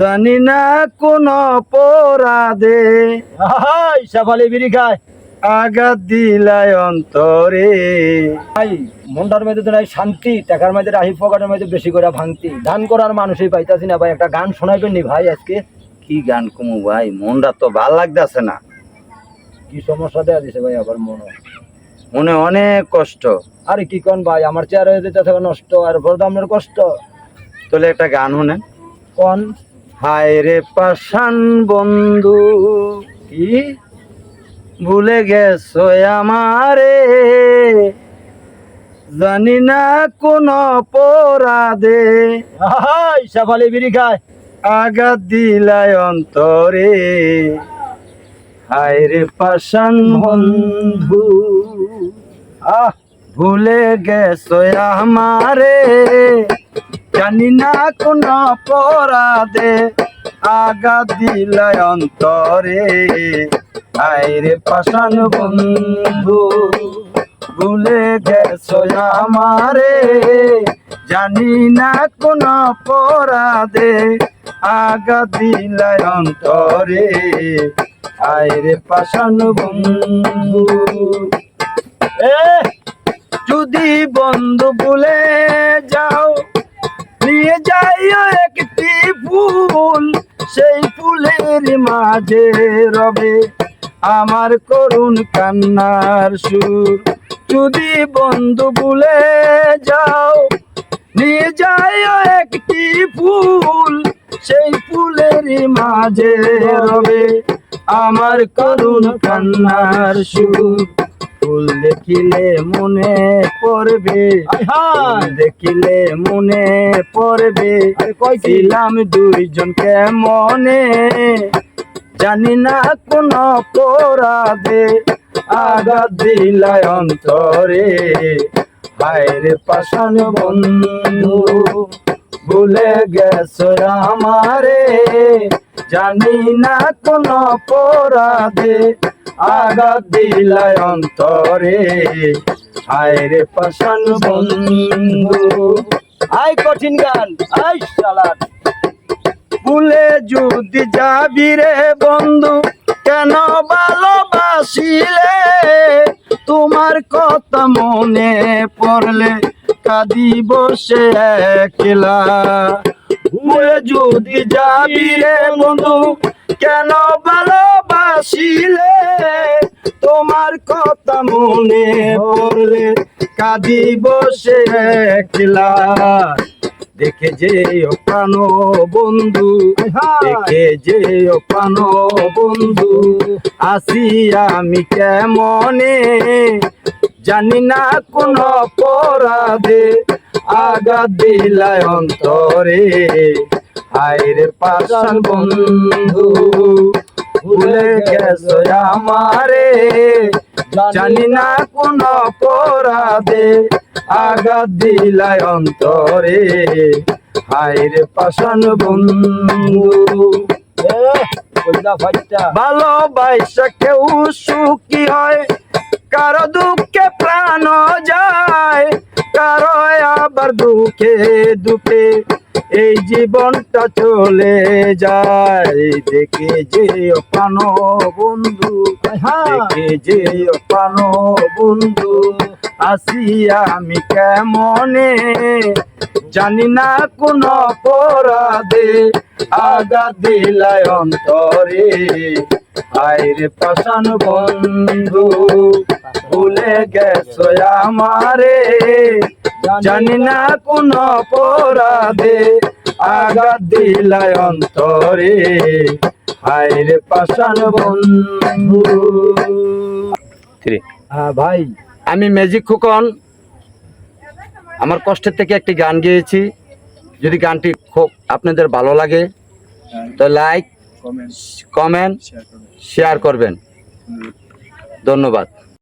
জানি না কোন অপরাধে। শেফালি বিড়ি খায়। আঘাত দিলায় অন্তরে। ভাই মনটার মধ্যে তো নাই শান্তি টাকার মধ্যে রাহি পকেটের মধ্যে বেশি করে ভাঙতি। ধান করার মানুষই পাইতাছি না ভাই একটা গান শোনাইবেন নি ভাই আজকে? কি গান কমু ভাই মনটা তো ভালো লাগতেছে না। কি সমস্যা দেয়া দিছে ভাই আবার মনে? মনে অনেক কষ্ট। আরে কি কোন ভাই আমার চেয়ার হয়ে যেতে নষ্ট আর বড়দামের কষ্ট। তাহলে একটা গান শুনেন। কোন? হায় রে পাশান বন্ধু, কি? ভুলে গেছো আমারে? জানি না কোন হাই শেফালি বিড়ি খায়। আঘাত দিলায় অন্তরে। হায় রে পাশান বন্ধু, আহ, ভুলে গেছো আমারে। জানি না কোন অপরাধে আঘাত দিলায় অন্তরে। হায় রে পাশান বন্ধু, ভুলে গেছো আমারে। জানি না কোন অপরাধে আঘাত দিলায় অন্তরে। হায় রে পাশান বন্ধু যদি বন্ধু ভুলে যাও মাঝে রবে আমার করুণ কান্নার সুর। যদি বন্ধু ভুলে যাও নিয়ে যাইও একটি ফুল। সেই ফুলের মাঝে রবে আমার করুণ কান্নার সুর। ফুল দেখিলে মনে পড়বে দেখিলে মনে পড়বে। ছিলাম দুইজনকে মনে জানি না কোন অপরাধে আঘাত দিলায় অন্তরে। হায়রে পাশান বন্ধু, ভুলে গেছ আমারে। জানি না কোন অপরাধে আঘাত দিলায় অন্তরে। হায়রে পাশান বন্ধু। আই কঠিন গান আই শালার ভুলে যদি যাবি রে বন্ধু, কেন ভালোবাসিলে? তোমার কথা মনে পড়লে কাঁদি বসে একলা। ভুলে যদি যাবি রে বন্ধু, কেন ভালোবাসিলে? তোমার কথা মনে পড়লে কাঁদি বসে একলা। দেখে যে প্রাণ বন্ধু দেখে যে প্রাণ বন্ধু আসি আমি কেমনে? জানি না কোন অপরাধে আঘাত দিলায় অন্তরে। আয়ের পাশান বন্ধু ভুলে গেছো আমারে। জানি না কোন অপরাধে আঘাত দিলায় অন্তরে। হায়রে পাশান বন্ধু। ভালোবাসা কেউ সুখী হয় কারও দুঃখে প্রাণ যায় কারও আবার দুঃখে দুঃখে এই জীবনটা চলে যায়। দেখে যে প্রাণ বন্ধু দেখে যে প্রাণ বন্ধু আসি আমি কেমনে? জানি না কোন অপরাধে আঘাত দিলায় অন্তরে। আইরে পাশান বন্ধু ভুলে গেছো আমারে। জানি না কোন অপরাধে আঘাত দিলায় অন্তরে। আইরে পাশান বন্ধু। হ্যাঁ ভাই আমি ম্যাজিক খোকন। আমার কষ্টের থেকে একটি গান গেয়েছি। যদি গানটি খুব আপনাদের ভালো লাগে তো লাইক কমেন্ট শেয়ার করবেন। ধন্যবাদ।